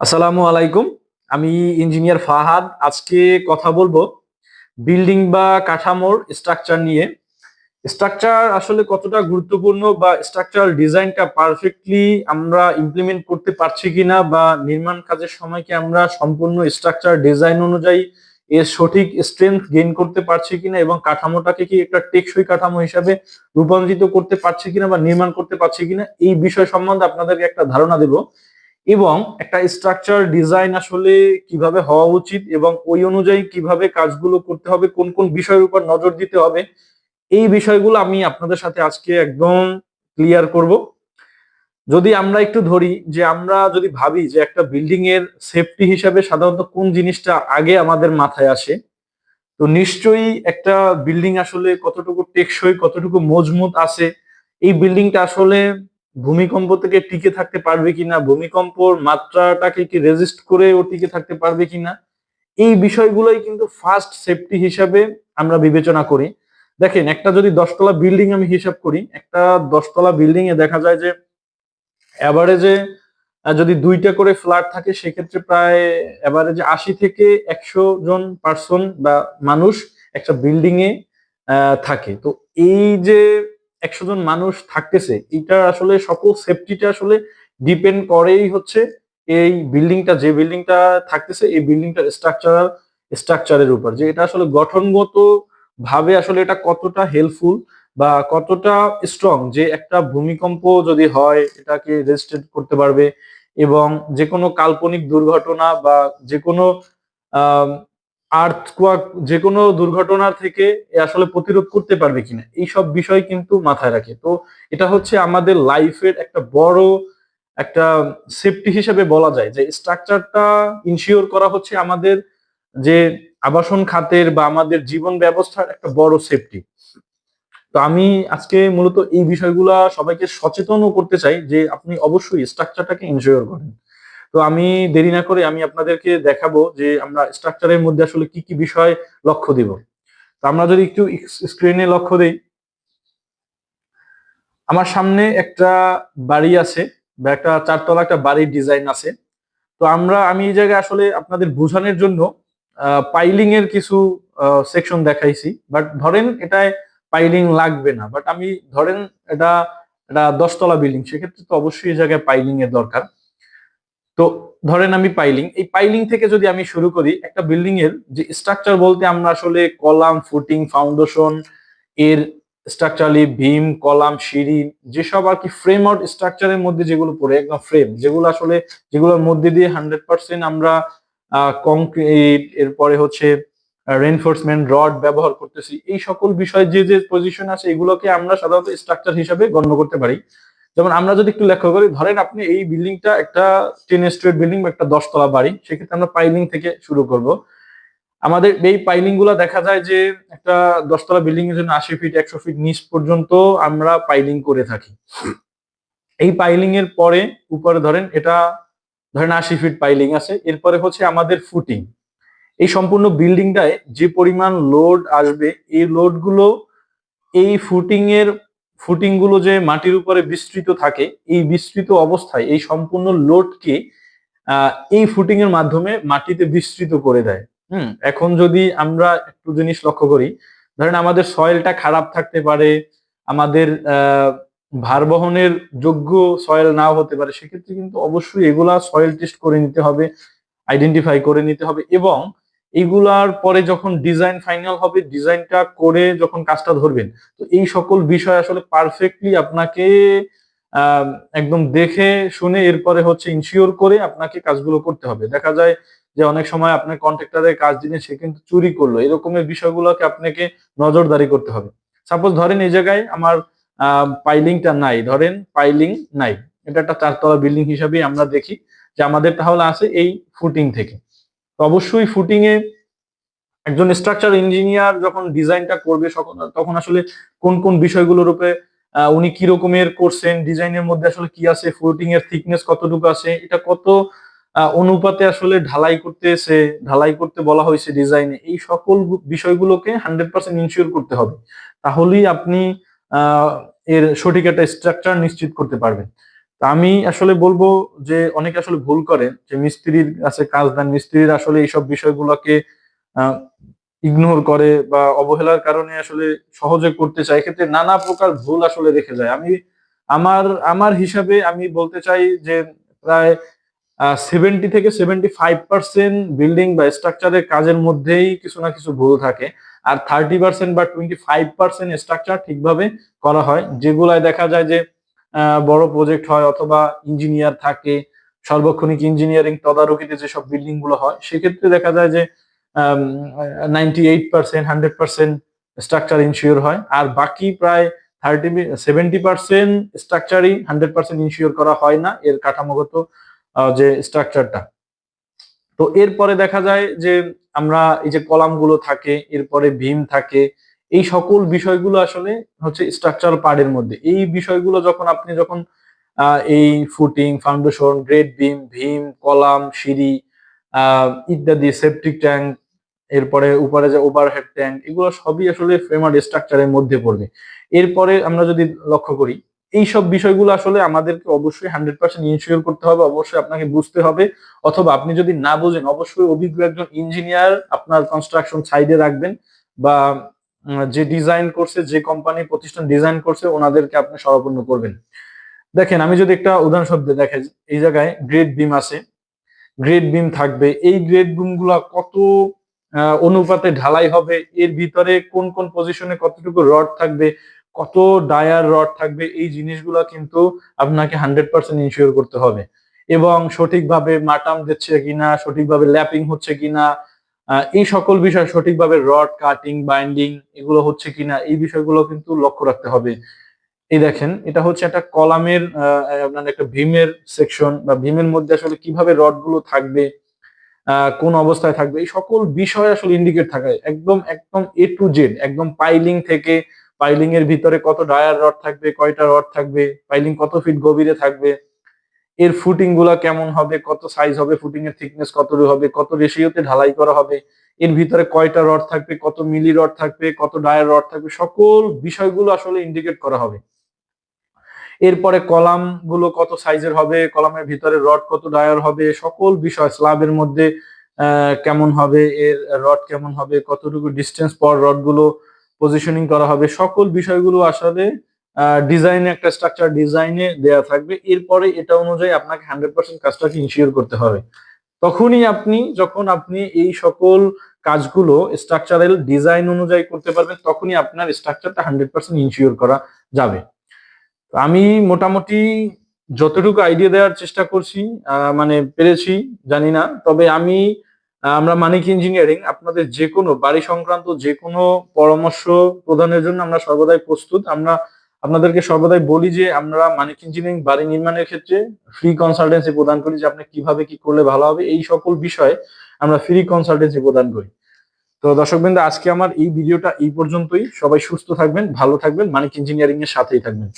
আসসালামু আলাইকুম। আমি ইঞ্জিনিয়ার ফাহাদ। আজকে কথা বলব বিল্ডিং বা কাঠামোর স্ট্রাকচার নিয়ে। স্ট্রাকচার আসলে কতটা গুরুত্বপূর্ণ বা স্ট্রাকচার ডিজাইনটা পারফেক্টলি আমরা ইমপ্লিমেন্ট করতে পারছি কিনা বা নির্মাণ কাজের সময় কি আমরা সম্পূর্ণ স্ট্রাকচার ডিজাইন অনুযায়ী এর সঠিক স্ট্রেংথ গেইন করতে পারছি কিনা এবং কাঠামোটাকে কি একটা টেকসই কাঠামো হিসাবে রূপান্তরিত করতে পারছি কিনা বা নির্মাণ করতে পারছি কিনা, এই বিষয় সম্বন্ধে আপনাদেরকে একটা ধারণা দেবো। এবং একটা স্ট্রাকচার ডিজাইন আসলে কীভাবে হওয়া উচিত এবং ওই অনুযায়ী কীভাবে কাজগুলো করতে হবে, কোন কোন বিষয়ের উপর নজর দিতে হবে, এই বিষয়গুলো আমি আপনাদের সাথে আজকে একদম ক্লিয়ার করব। যদি আমরা একটু ধরি যে আমরা যদি ভাবি যে একটা বিল্ডিং এর সেফটি হিসাবে সাধারণত কোন জিনিসটা আগে আমাদের মাথায় আসে, তো নিশ্চয়ই একটা বিল্ডিং আসলে কতটুকু টেকসই, কতটুকু মজবুত আছে, এই বিল্ডিংটা আসলে ভূমিকম্প থেকে টিকে থাকতে পারবে কিনা, ভূমিকম্পর মাত্রাটাকে কি রেজিস্ট করে ও টিকে থাকতে পারবে কিনা, এই বিষয়গুলোই কিন্তু ফার্স্ট সেফটি হিসাবে আমরা বিবেচনা করি। দেখেন, একটা যদি দশতলা বিল্ডিং আমি হিসাব করি, একটা দশতলা বিল্ডিং এ দেখা যায় যে অ্যাভারেজে যদি দুইটা করে ফ্ল্যাট থাকে, সেক্ষেত্রে প্রায় অ্যাভারেজে আশি থেকে একশো জন পার্সন বা মানুষ একটা বিল্ডিং এ থাকে। তো এই যে একশো জন মানুষ থাকতেছে, এটা আসলে সকল সেফটিটা আসলে ডিপেন্ড করেই হচ্ছে এই বিল্ডিংটা যে বিল্ডিংটা থাকতেছে, এই বিল্ডিংটার স্ট্রাকচারাল স্ট্রাকচারের উপর। যে এটা আসলে গঠনগত ভাবে আসলে এটা কতটা হেল্পফুল বা কতটা স্ট্রং যে একটা ভূমিকম্প যদি হয়, এটাকে রেজিস্ট্রেট করতে পারবে এবং যে কোনো কাল্পনিক দুর্ঘটনা বা যে কোনো আর্থকোয়াক যে কোনো দুর্ঘটনার থেকে আসলে প্রতিরোধ করতে পারবে কিনা এই সব বিষয় কিন্তু মাথায় রাখে। তো এটা হচ্ছে আমাদের লাইফের একটা বড় একটা সেফটি হিসেবে বলা যায় যে স্ট্রাকচারটা ইনশিওর করা হচ্ছে আমাদের যে আবাসন খাতের বা আমাদের জীবন ব্যবস্থার একটা বড় সেফটি তো আমি আজকে মূলত এই বিষয়গুলা সবাইকে সচেতনও করতে চাই যে আপনি অবশ্যই স্ট্রাকচারটাকে ইনশিওর করেন। তো আমি দেরি না করে আমি আপনাদেরকে দেখাবো যে আমরা স্ট্রাকচারের মধ্যে আসলে কি কি বিষয় লক্ষ্য দিব। তো আমরা যদি একটু স্ক্রিনে লক্ষ্য দিই। আমার সামনে একটা বাড়ি আছে বা একটা চারতলা একটা বাড়ির ডিজাইন আছে। তো আমরা, আমি এই জায়গায় আসলে আপনাদের বোঝানোর জন্য পাইলিং এর কিছু সেকশন দেখাইছি। বাট ধরেন এটায় পাইলিং লাগবে না। বাট আমি, ধরেন এটা এটা দশতলা বিল্ডিং সেক্ষেত্রে তো অবশ্যই এই জায়গায় পাইলিং এর দরকার। তো ধরেন আমি পাইলিং এই পাইলিং থেকে যদি আমি শুরু করি, একটা বিল্ডিং এর যে স্ট্রাকচার বলতে আমরা আসলে কলাম ফুটিং ফাউন্ডেশন এর স্ট্রাকচারালি ভীম, কলাম, সিঁড়ি, যেসব আর কি ফ্রেম আউট স্ট্রাকচারের মধ্যে যেগুলো পড়ে, একদম ফ্রেম যেগুলো আসলে, যেগুলোর মধ্যে দিয়ে হান্ড্রেড পার্সেন্ট আমরা কংক্রিট এরপরে হচ্ছে রেনফোর্সমেন্ট রড ব্যবহার করতেছি, এই সকল বিষয় যে যে পজিশন আছে, এগুলোকে আমরা সাধারণত স্ট্রাকচার হিসাবে গণ্য করতে পারি। যেমন আমরা যদি একটু লক্ষ্য করি, ধরেন আপনি এই বিল্ডিংটা একটা টেন স্টোরেট বিল্ডিং বা একটা দশতলা বাড়ি, সেক্ষেত্রে আমরা পাইলিং থেকে শুরু করব। আমাদের এই পাইলিংগুলা দেখা যায় যে একটা দশতলা বিল্ডিং এর জন্য আশি ফিট একশো ফিট নিচ পর্যন্ত আমরা পাইলিং করে থাকি। এই পাইলিং এর পরে, উপরে ধরেন এটা ধরেন আশি ফিট পাইলিং আছে, এরপরে হচ্ছে আমাদের ফুটিং এই সম্পূর্ণ বিল্ডিংটায় যে পরিমাণ লোড আসবে, এই লোডগুলো এই ফুটিং এর ফুটিংগুলো যে মাটির উপরে বিস্তৃত থাকে, এই বিস্তৃত অবস্থায়, এই সম্পূর্ণ লোডকে এই ফুটিং এর মাধ্যমে মাটিতে বিস্তৃত করে দেয়। হুম, এখন যদি আমরা একটু জিনিস লক্ষ্য করি, ধরেন আমাদের সয়েলটা খারাপ থাকতে পারে, আমাদের ভার বহনের যোগ্য সয়েল নাও হতে পারে, সেক্ষেত্রে কিন্তু অবশ্যই এগুলা সয়েল টেস্ট করে নিতে হবে, আইডেন্টিফাই করে নিতে হবে এবং এইগুলার পরে যখন ডিজাইন ফাইনাল হবে ডিজাইনটা করে যখন কাজটা ধরবেন, তো এই সকল বিষয় আসলে পারফেক্টলি আপনাকে একদম দেখে শুনে এরপরে হচ্ছে ইনশিওর করে আপনাকে কাজগুলো করতে হবে। দেখা যায় যে অনেক সময় আপনার কন্ট্রাক্টরের কাজ দিনে সে কিন্তু চুরি করল, এরকমের বিষয়গুলোকে আপনাকে নজরদারি করতে হবে। সাপোজ ধরেন এই জায়গায় আমার পাইলিংটা নাই, ধরেন পাইলিং নাই। এটা একটা চারতলা বিল্ডিং হিসাবে আমরা দেখি যে আমাদের তাহলে আছে এই ফুটিং থেকে। তো অবশ্যই ফুটিং এ একজন স্ট্রাকচার ইঞ্জিনিয়ার যখন ডিজাইনটা করবে তখন আসলে কোন কোন বিষয়গুলোর উপরে উনি কি রকমের করছেন ডিজাইনের মধ্যে আসলে কি আছে ফুটিং এর থিকনেস কতটুকু আছে, এটা কত অনুপাতে আসলে ঢালাই করতেছে, ঢালাই করতে বলা হয়েছে ডিজাইনে এই সকল বিষয়গুলোকে হান্ড্রেড পার্সেন্ট ইনশিওর করতে হবে। তাহলেই আপনি এর সঠিক একটা স্ট্রাকচার নিশ্চিত করতে পারবেন। আমি আসলে বলব যে অনেকে আসলে ভুল করে, যে মিস্ত্রির কাছে কাজ দেন, মিস্ত্রির আসলে এইসব বিষয়গুলোকে ইগনোর করে বা অবহেলার কারণে আসলে সহজে করতে চায়। এক্ষেত্রে নানা প্রকার ভুল আসলে রেখে যায়। আমি, আমার আমার হিসাবে আমি বলতে চাই যে প্রায় সেভেন্টি থেকে সেভেন্টি ফাইভ পার্সেন্ট বিল্ডিং বা স্ট্রাকচারের কাজের মধ্যেই কিছু না কিছু ভুল থাকে। আর থার্টি পার্সেন্ট বা টোয়েন্টি ফাইভ পার্সেন্ট স্ট্রাকচার ঠিকভাবে করা হয়। যেগুলায় দেখা যায় যে বড় প্রজেক্ট হয় অথবা ইঞ্জিনিয়ার থাকে, সার্বক্ষণিক ইঞ্জিনিয়ারিং তদারকিতে যেসব বিল্ডিংগুলো হয়, সেক্ষেত্রে দেখা যায় যে ninety eight percent hundred percent structure ensure হয়, আর বাকি প্রায় থার্টি সেভেন্টি পার্সেন্ট স্ট্রাকচারই হান্ড্রেড পার্সেন্ট ইনশিওর করা হয় না, এর কাঠামোগত যে স্ট্রাকচারটা তো এরপরে দেখা যায় যে, আমরা এই যে কলামগুলো থাকে, এরপরে ভীম থাকে এই সকল বিষয়গুলো আসলে হচ্ছে স্ট্রাকচারাল পার্টের মধ্যে। এই বিষয়গুলো যখন আপনি যখন এই footing foundation grade beam beam column, সিঁড়ি ইত্যাদি সেপটিক ট্যাঙ্ক এরপরে উপরে যে ওভারহেড ট্যাঙ্ক এগুলো সবই আসলে ফ্রেমার স্ট্রাকচারের মধ্যে পড়বে। এরপরে আমরা যদি লক্ষ্য করি, এই সব বিষয়গুলো আসলে আমাদেরকে অবশ্যই হান্ড্রেড পার্সেন্ট ইনশিওর করতে হবে, অবশ্যই আপনাকে বুঝতে হবে। অথবা আপনি যদি না বোঝেন, অবশ্যই অভিজ্ঞ একজন ইঞ্জিনিয়ার আপনার কনস্ট্রাকশন সাইডে রাখবেন বা যে ডিজাইন করছে, যে কোম্পানি প্রতিষ্ঠান ডিজাইন করছে, ওনাদেরকে আপনি সরাপন্ন করবেন। দেখেন, আমি যদি একটা উদাহরণ দিয়ে দেখে এই জায়গায় গ্রেড বিম আছে। গ্রেড বিম থাকবে। এই গ্রেড বিমগুলা কত অনুপাতে ঢালাই হবে? এর ভিতরে কোন কোন পজিশনে কতটুকু রড থাকবে? কত ডায়ার রড থাকবে? এই জিনিসগুলো কিন্তু আপনাকে হান্ড্রেড পার্সেন্ট ইনশিওর করতে হবে। এবং সঠিকভাবে মাটাম দিচ্ছে কিনা, সঠিকভাবে ল্যাপিং হচ্ছে কিনা এই সকল বিষয় সঠিকভাবে রড কাটিং বাইন্ডিং এগুলো হচ্ছে কিনা, এই বিষয়গুলো কিন্তু লক্ষ্য রাখতে হবে। এই দেখেন, এটা হচ্ছে একটা কলামের আপনার একটা ভীমের সেকশন বা ভীমের মধ্যে আসলে কীভাবে রডগুলো থাকবে কোন অবস্থায় থাকবে, এই সকল বিষয় আসলে ইন্ডিকেট থাকে একদম একদম এ টু জেড একদম পাইলিং থেকে পাইলিং এর ভিতরে কত ডায়ার রড থাকবে, কয়টা রড থাকবে পাইলিং কত ফিট গভীরে থাকবে এর ফুটিংগুলা কেমন হবে, কত সাইজ হবে ফুটিং এর থিকনেস কত হবে, কত রেশিওতে ঢালাই করা হবে, এর ভিতরে কয়টা রড থাকবে, কত মিলি রড থাকবে, কত ডায়ার রড থাকবে, সকল বিষয়গুলো আসলে ইন্ডিকেট করা হবে। এরপরে কলামগুলো কত সাইজের হবে, কলামের ভিতরে রড কত ডায়ার হবে, সকল বিষয় স্ল্যাবের মধ্যে কেমন হবে, এর রড কেমন হবে, কতটুকু ডিস্টেন্স পর রডগুলো পজিশনিং করা হবে, সকল বিষয়গুলো আসলে ডিজাইনে একটা স্ট্রাকচার ডিজাইনে দেয়া থাকবে। এরপরে এটা অনুযায়ী আপনাকে হান্ড্রেড পার্সেন্ট কাজটাকে ইনশিওর করতে হবে। তখনই আপনি, যখন আপনি এই সকল কাজগুলো স্ট্রাকচারাল ডিজাইন অনুযায়ী করতে পারবেন, তখনই আপনার স্ট্রাকচারটা হান্ড্রেড পার্সেন্ট ইনশিওর করা যাবে। আমি মোটামুটি যতটুকু আইডিয়া দেওয়ার চেষ্টা করছি মানে পেরেছি, জানি না। তবে আমি আমরা মানিক ইঞ্জিনিয়ারিং আপনাদের যে কোনো বাড়ি সংক্রান্ত যে কোনো পরামর্শ প্রদানের জন্য আমরা সর্বদাই প্রস্তুত। আমরা আপনাদেরকে সর্বদাই বলি যে আমরা মানিক ইঞ্জিনিয়ারিং বাড়ি নির্মাণের ক্ষেত্রে ফ্রি কনসালটেন্সি প্রদান করি যে আপনি কীভাবে কি করলে ভালো হবে। এই সকল বিষয়ে আমরা ফ্রি কনসালটেন্সি প্রদান করি। তো দর্শকবৃন্দ, আজকে আমার এই ভিডিওটা এই পর্যন্তই। সবাই সুস্থ থাকবেন, ভালো থাকবেন। মানিক ইঞ্জিনিয়ারিং এর সাথেই থাকবেন।